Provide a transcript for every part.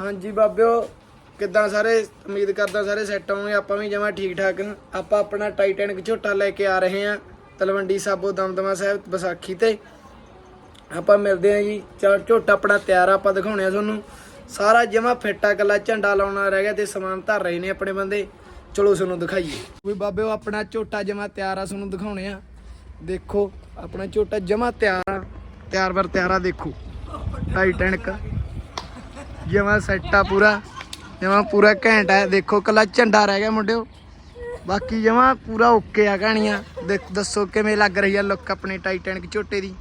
ਹਾਂਜੀ ਬਾਬਿਓ, ਕਿੱਦਾਂ ਸਾਰੇ? ਉਮੀਦ ਕਰਦਾ ਸਾਰੇ ਸੈੱਟ ਹੋਣਗੇ ਆਪਾਂ ਵੀ ਜਮਾ ਠੀਕ ਠਾਕ ਆਪਾਂ ਆਪਣਾ ਟਾਈਟੈਨਿਕ ਝੋਟਾ ਲੈ ਕੇ ਆ ਰਹੇ ਹਾਂ ਤਲਵੰਡੀ ਸਾਬੋ ਦਮਦਮਾ ਸਾਹਿਬ ਵਿਸਾਖੀ ਤੇ। ਆਪਾਂ ਮਿਲਦੇ ਹਾਂ ਜੀ, ਚਲ ਝੋਟਾ ਆਪਣਾ ਤਿਆਰ ਆਪਾਂ ਦਿਖਾਉਣੇ ਆ ਤੁਹਾਨੂੰ। ਸਾਰਾ ਜਮਾ ਫਿੱਟਾ ਕੱਲਾ ਝੰਡਾ ਲਾਉਣਾ ਰਹਿ ਗਿਆ ਤੇ ਸਮਾਨ ਧਰ ਰਹੇ ਨੇ ਆਪਣੇ ਬੰਦੇ। ਚਲੋ ਤੁਹਾਨੂੰ ਦਿਖਾਈਏ। ਵੀ ਬਾਬਿਓ, ਆਪਣਾ ਝੋਟਾ ਜਮਾ ਤਿਆਰ ਆ, ਤੁਹਾਨੂੰ ਦਿਖਾਉਣੇ ਆ। ਦੇਖੋ, ਆਪਣਾ ਝੋਟਾ ਜਮਾ ਤਿਆਰ ਆ। ਤਿਆਰ ਵਰ ਤਿਆਰ ਆ, ਦੇਖੋ। ਟਾਈਟੈਨਿਕ ਜਮਾ ਸੈੱਟ ਆ ਪੂਰਾ। ਜਮਾ ਪੂਰਾ ਘੈਂਟ ਹੈ ਦੇਖੋ ਕੱਲਾ ਝੰਡਾ ਰਹਿ ਗਿਆ ਮੁੰਡਿਓ। ਬਾਕੀ ਜਮਾ ਪੂਰਾ ਓਕੇ ਆ ਕਹਾਣੀਆਂ। ਦੇਖ- ਦੱਸੋ ਕਿਵੇਂ ਲੱਗ ਰਹੀ ਆ ਲੁੱਕ ਆਪਣੇ ਟਾਈਟੈਨਿਕ ਝੋਟੇ ਦੀ?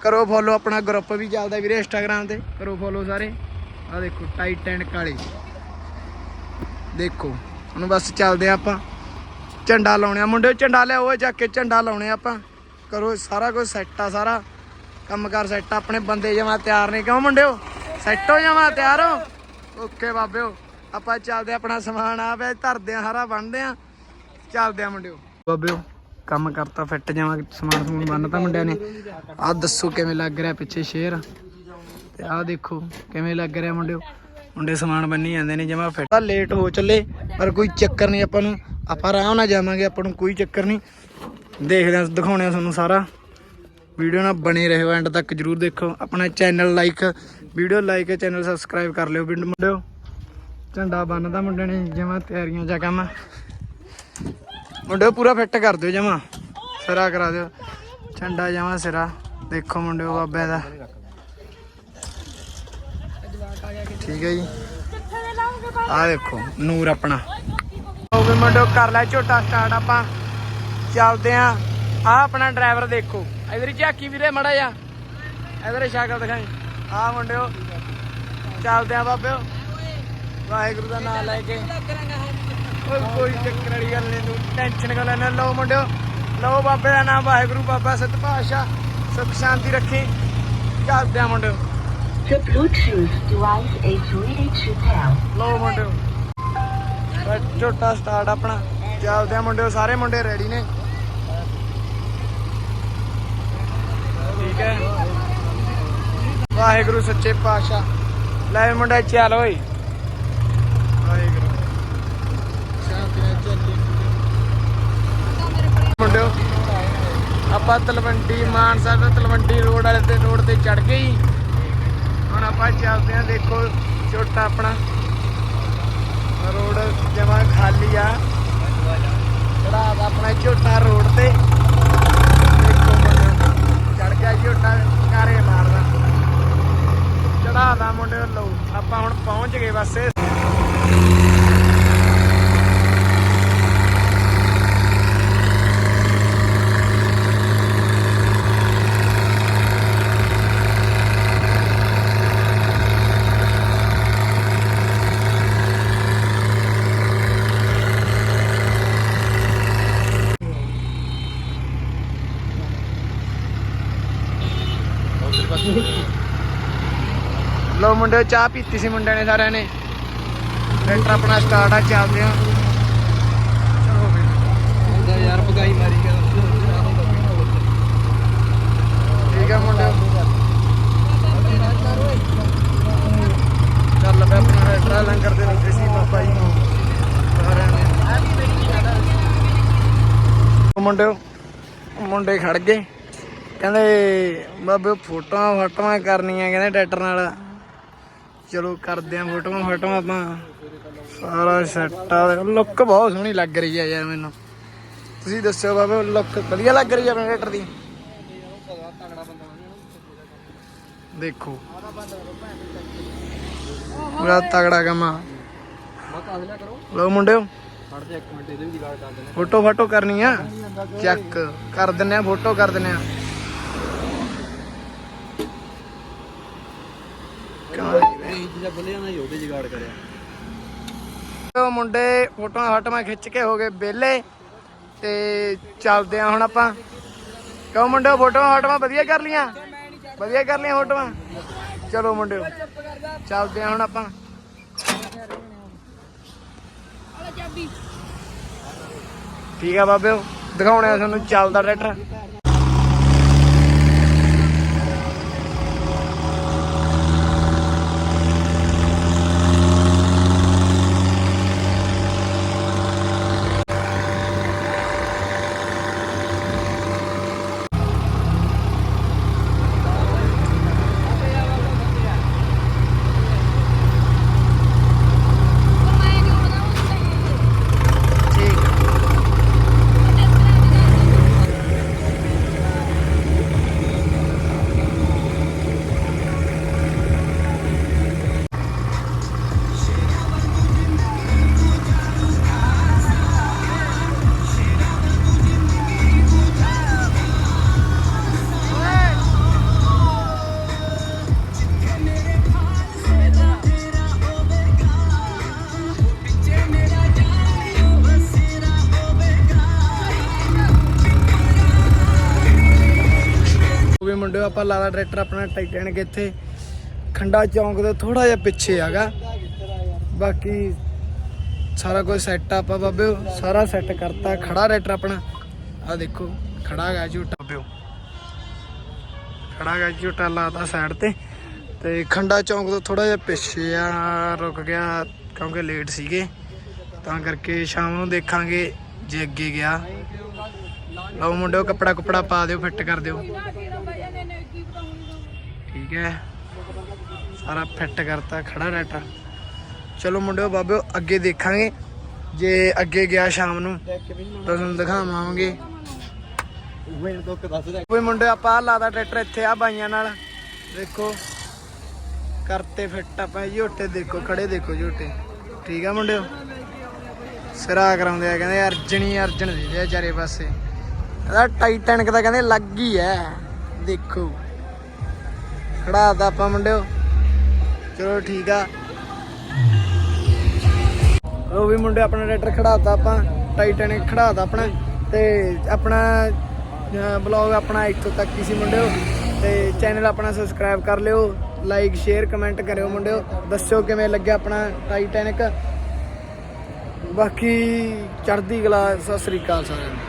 ਕਰੋ ਫੋਲੋ ਆਪਣਾ ਗਰੁੱਪ ਵੀ ਚੱਲਦਾ ਵੀਰੇ ਇੰਸਟਾਗ੍ਰam ਤੇ। ਕਰੋ ਫੋਲੋ ਸਾਰੇ। ਆ ਦੇਖੋ ਟਾਈਟੈਨਿਕ ਵਾਲੇ ਦੇਖੋ, ਹੁਣ ਬਸ ਚੱਲਦੇ ਆ ਆਪਾਂ। ਝੰਡਾ ਲਾਉਣੇ ਆ ਮੁੰਡਿਓ, ਝੰਡਾ ਲਿਆਓ ਜਾ ਕੇ ਝੰਡਾ ਲਾਉਣੇ ਆ ਆਪਾਂ। ਕਰੋ ਸਾਰਾ ਕੁਝ ਸੈੱਟ ਆ ਸਾਰਾ। ਕੰਮ ਕਰ ਸੈੱਟ ਆ, ਆਪਣੇ ਬੰਦੇ ਜਮਾ ਤਿਆਰ ਨੇ। ਕਿਉਂ ਮੁੰਡਿਓ? ਸੈੱਟ ਹੋ ਜਾਵਾਂ, ਤਿਆਰ ਹੋ? ਓਕੇ ਬਾਬਿਓ, ਆਪਾਂ ਚੱਲਦੇ ਆਪਣਾ ਸਮਾਨ ਆ ਵੇ ਧਰਦੇ ਆ ਸਾਰਾ ਬੰਨਦੇ ਆ ਚੱਲਦੇ ਆ ਮੁੰਡਿਓ। ਬਾਬਿਓ, ਕੰਮ ਕਰਤਾ, ਫਿੱਟ ਜਾਵਾਂ, ਸਮਾਨ ਸਮੂਨ ਬੰਨਤਾ ਮੁੰਡਿਆਂ ਨੇ। ਆਹ ਦੱਸੋ ਕਿਵੇਂ ਲੱਗ ਰਿਹਾ ਪਿੱਛੇ ਸ਼ੇਰ? ਤੇ ਆਹ ਦੇਖੋ ਕਿਵੇਂ ਲੱਗ ਰਿਹਾ ਮੁੰਡਿਓ। ਮੁੰਡੇ ਸਮਾਨ ਬੰਨੀ ਜਾਂਦੇ ਨੇ, ਜਮਾ ਫਿੱਟ। ਲੇਟ ਹੋ ਚੱਲੇ, ਪਰ ਕੋਈ ਚੱਕਰ ਨਹੀਂ ਆਪਾਂ ਨੂੰ। ਆਪਾਂ ਆਰਾਮ ਨਾਲ ਜਾਵਾਂਗੇ, ਆਪਾਂ ਨੂੰ ਕੋਈ ਚੱਕਰ ਨਹੀਂ। ਦੇਖਦੇ ਆ ਦਿਖਾਉਣੇ ਆ ਤੁਹਾਨੂੰ ਸਾਰਾ। ਵੀਡੀਓ ਨਾਲ ਬਣੇ ਰਹੋ ਐਂਡ ਤੱਕ ਜਰੂਰ ਦੇਖੋ। ਆਪਣਾ channel like video like channel subscribe ਕਰ ਲਿਓ ਪਿੰਡ ਮੁੰਡਿਓ। ਝੰਡਾ ਬੰਨਦਾ ਮੁੰਡੇ ਨੇ, ਜਮਾ ਤਿਆਰੀਆਂ ਜਾ ਕੰਮ। ਮੁੰਡਿਓ ਪੂਰਾ ਫਿੱਟ ਕਰ ਦਿਓ ਜਮਾ, ਸਿਰਾ ਕਰਾ ਦਿਓ। ਝੰਡਾ ਜਮਾ ਸਿਰਾ, ਦੇਖੋ ਮੁੰਡਿਓ ਬਾਬੇ ਦਾ। ਠੀਕ ਹੈ ਜੀ। ਆ ਦੇਖੋ, ਨੂਰ ਆਪਣਾ। ਹੋ ਵੀ ਮੁੰਡਿਓ ਕਰ ਲੈ ਝੋਟਾ ਸਟਾਰਟ ਆਪਾਂ। ਚੱਲਦੇ ਆ। ਆ ਆਪਣਾ ਡਰਾਈਵਰ ਦੇਖੋ। ਇਧਰ ਝਾਕੀ ਵੀਰੇ, ਮੜਾ ਜਾ ਇਧਰ ਸ਼ਕਲ ਦਿਖਾਈ। ਆ ਮੁੰਡਿਓ ਚੱਲਦੇ ਆ ਬਾਬਿਓ। ਵਾਹਿਗੁਰੂ ਦਾ ਨਾਮ ਲੈ ਕੇ। ਓਏ ਕੋਈ ਚੱਕਰ ਵਾਲੀ ਗੱਲ ਨਹੀਂ ਤੂੰ ਟੈਨਸ਼ਨ ਕਰ ਲੈਣਾ ਲਓ ਮੁੰਡਿਓ ਲਓ ਬਾਬੇ ਦਾ ਨਾਮ ਵਾਹਿਗੁਰੂ ਬਾਬਾ ਸਤ ਪਾਤਸ਼ਾਹ ਸੁਖ ਸ਼ਾਂਤੀ ਰੱਖੀ। ਚੱਲਦੇ ਆ ਮੁੰਡਿਓ। The Bluetooth device is ready to pair. ਲਓ ਮੁੰਡਿਓ। ਬਸ ਝੋਟਾ ਸਟਾਰਟ ਆਪਣਾ। ਚੱਲਦੇ ਆ ਮੁੰਡਿਓ ਸਾਰੇ ਮੁੰਡੇ ਰੈਡੀ ਨੇ ਠੀਕ ਹੈ ਵਾਹਿਗੁਰੂ ਸੱਚੇ ਪਾਤਸ਼ਾਹ। ਲੈ ਮੁੰਡਾ ਚੱਲ ਓਏ। ਵਾਹਿਗੁਰੂ। ਮੁੰਡਿਓ, ਆਪਾਂ ਤਲਵੰਡੀ ਮਾਨਸਾ ਤੋਂ ਤਲਵੰਡੀ ਰੋਡ ਵਾਲੇ ਤੇ ਰੋਡ ਤੇ ਚੜ ਗਏ ਹੁਣ ਆਪਾਂ ਚੱਲਦੇ ਆਂ ਦੇਖੋ ਛੋਟਾ ਆਪਣਾ। ਰੋਡ ਜਮਾ ਖਾਲੀ ਆ। ਚੜਾ ਆਪਣਾ ਝੋਟਾ ਰੋਡ ਤੇ। ਦੇਖੋ ਚੜ ਗਿਆ ਝੋਟਾ, ਕਾਰੇ ਮਾਰਦਾ ਚੜਾ ਦਾ ਮੁੰਡੇ ਲੋ ਆਪਾਂ ਹੁਣ ਪਹੁੰਚ ਗਏ ਬਸ ਲੋ ਮੁੰਡੇ ਚਾਹ ਪੀਤੀ ਸੀ ਮੁੰਡਿਆਂ ਨੇ ਸਾਰਿਆਂ ਨੇ। ਟਰੈਕਟਰ ਆਪਣਾ ਸਟਾਰਟ ਆ ਚੱਲਦੇ ਆ ਯਾਰ ਭਗਾਈ ਮਾਰੀ ਗਿਆ ਠੀਕ ਆ ਮੁੰਡੇ ਚੱਲ ਪਿਆ ਆਪਣਾ ਟਰੈਕਟਰ ਲੰਗਰ ਦੇ ਵਿੱਚ ਸੀ ਪਾਪਾ ਜੀ ਸਾਰਿਆਂ ਨੇ। ਉਹ ਮੁੰਡੇ ਮੁੰਡੇ ਖੜ ਗਏ। ਕਹਿੰਦੇ ਬਾਬੇ ਫੋਟੋਆਂ ਫੋਟੋਆਂ ਕਰਨੀਆਂ ਕਹਿੰਦੇ ਟਰੈਕਟਰ ਨਾਲ। ਚਲੋ ਕਰਦੇ ਆ ਫੋਟੋਆਂ ਫੋਟੋਆਂ ਆਪਾਂ। ਸਾਰਾ ਸੈਟ ਆ। ਲੁੱਕ ਬਹੁਤ ਸੋਹਣੀ ਲੱਗ ਰਹੀ ਆ ਯਾਰ ਮੈਨੂੰ। ਤੁਸੀਂ ਦੱਸਿਓ ਬਾਬੇ ਲੁੱਕ ਵਧੀਆ ਲੱਗ ਰਹੀ ਆ ਆਪਣੇ ਟਰੈਕਟਰ ਦੀ? ਦੇਖੋ। ਪੂਰਾ ਤਗੜਾ ਕੰਮ ਆ। ਬਸ ਲੋ ਮੁੰਡਿਓ। ਫੋਟੋ ਫਾਟੋ ਕਰਨੀ ਆ। ਚੈੱਕ। ਕਰ ਦਿੰਨੇ ਆ, ਫੋਟੋ ਕਰ ਦਿੰਨੇ ਆ। ਇਹ ਚੀਜ਼ਾਂ ਬੰਦਿਆਂ ਦਾ ਕਰਿਆ। ਉਹ ਮੁੰਡੇ ਫੋਟੋਆਂ ਫਾਟੋਆਂ ਖਿੱਚ ਕੇ ਹੋ ਗਏ ਵਿਹਲੇ ਤੇ ਚੱਲਦੇ ਆ ਹੁਣ ਆਪਾਂ। ਕਿਉਂ ਮੁੰਡੇ ਫੋਟੋਆਂ ਫਾਟੋਆਂ ਵਧੀਆ ਕਰ ਲੀਆਂ ਵਧੀਆ ਕਰ ਲੀਆਂ ਫੋਟੋਆਂ? ਚਲੋ ਮੁੰਡਿਓ, ਚੱਲਦੇ ਆ ਹੁਣ ਆਪਾਂ। ਠੀਕ ਆ ਬਾਬਿਓ, ਦਿਖਾਉਣੇ ਆ ਤੁਹਾਨੂੰ ਚੱਲਦਾ ਟਰੈਕਟਰ। ਆਪਾਂ ਲਾਲਾ ਟਰੈਕਟਰ ਆਪਣਾ ਟਾਈਟੈਨਿਕ ਇੱਥੇ ਖੰਡਾ ਚੌਂਕ ਦੇ ਥੋੜਾ ਜਿਹਾ ਪਿੱਛੇ ਹੈਗਾ। ਬਾਕੀ ਸਾਰਾ ਕੁਝ ਸੈੱਟ ਆ ਆਪਾਂ ਬਾਬਿਓ ਸਾਰਾ ਸੈੱਟ ਕਰਤਾ, ਖੜਾ ਟਰੈਕਟਰ ਆਪਣਾ। ਆ ਦੇਖੋ, ਖੜਾ ਹੈਗਾ ਝੂਟਾ ਬਾਬਿਓ ਖੜਾ ਹੈਗਾ ਝੂਟਾ ਲਾਤਾ ਸਾਈਡ ਤੇ। ਤੇ ਖੰਡਾ ਚੌਂਕ ਤੋਂ ਥੋੜਾ ਜਿਹਾ ਪਿੱਛੇ ਆ, ਰੁਕ ਗਿਆ ਕਿਉਂਕਿ ਲੇਟ ਸੀਗੇ। ਤਾਂ ਕਰਕੇ ਸ਼ਾਮ ਨੂੰ ਦੇਖਾਂਗੇ ਜੇ ਅੱਗੇ ਗਿਆ। ਲਓ ਮੁੰਡਿਓ, ਕੱਪੜਾ ਕੁਪੜਾ ਪਾ ਦਿਓ ਫਿੱਟ ਕਰ ਦਿਓ। ਠੀਕ ਹੈ। ਸਾਰਾ ਫਿੱਟ ਕਰਤਾ, ਖੜਾ ਰੈਟਰ ਚਲੋ ਮੁੰਡਿਓ, ਬਾਬਿਓ, ਅੱਗੇ ਦੇਖਾਂਗੇ। ਜੇ ਅੱਗੇ ਗਿਆ ਸ਼ਾਮ ਨੂੰ, ਤਾਂ ਤੁਹਾਨੂੰ ਦਿਖਾਵਾਂਗੇ। ਮੈਨੂੰ ਤੋਂ ਦੱਸ ਦੇ ਕੋਈ ਮੁੰਡੇ ਆਪਾਂ ਆਹ ਲਾਦਾ ਟਰੈਕਟਰ ਇੱਥੇ ਆ ਬਾਈਆਂ ਨਾਲ। ਦੇਖੋ, ਕਰਤੇ ਫਿੱਟ ਆਪਾਂ ਝੋਟੇ ਦੇਖੋ, ਖੜੇ ਦੇਖੋ ਝੋਟੇ। ਠੀਕ ਆ ਮੁੰਡਿਓ? ਸਿਰਾ ਕਰਾਉਂਦੇ ਆ, ਕਹਿੰਦੇ ਅਰਜਣੀ ਅਰਜਣ ਦੇ ਆ ਚਾਰੇ ਪਾਸੇ। ਇਹਦਾ ਟਾਈਟੈਨਿਕ ਦਾ ਕਹਿੰਦੇ ਲੱਗ ਹੀ ਐ ਦੇਖੋ। ਖੜਾਤਾ ਆਪਾਂ ਮੁੰਡਿਓ। ਚਲੋ ਠੀਕ ਆ। ਉਹ ਵੀ ਮੁੰਡੇ ਆਪਣਾ ਟਰੈਕਟਰ ਖੜਾਤਾ ਆਪਾਂ, ਟਾਈਟੈਨਿਕ ਖੜਾਤਾ ਆਪਣਾ। ਤੇ ਆਪਣਾ ਬਲੌਗ ਆਪਣਾ ਇੱਥੋਂ ਤੱਕ ਹੀ ਸੀ ਮੁੰਡਿਓ। ਤੇ ਚੈਨਲ ਆਪਣਾ ਸਬਸਕ੍ਰਾਈਬ ਕਰ ਲਿਓ ਲਾਈਕ ਸ਼ੇਅਰ ਕਮੈਂਟ ਕਰਿਓ ਮੁੰਡਿਓ। ਦੱਸਿਓ ਕਿਵੇਂ ਲੱਗਿਆ ਆਪਣਾ ਟਾਈਟੈਨਿਕ। ਬਾਕੀ ਚੜ੍ਹਦੀ ਕਲਾ, ਸਤਿ ਸ੍ਰੀ ਅਕਾਲ ਸਾਰਿਆਂ ਨੂੰ।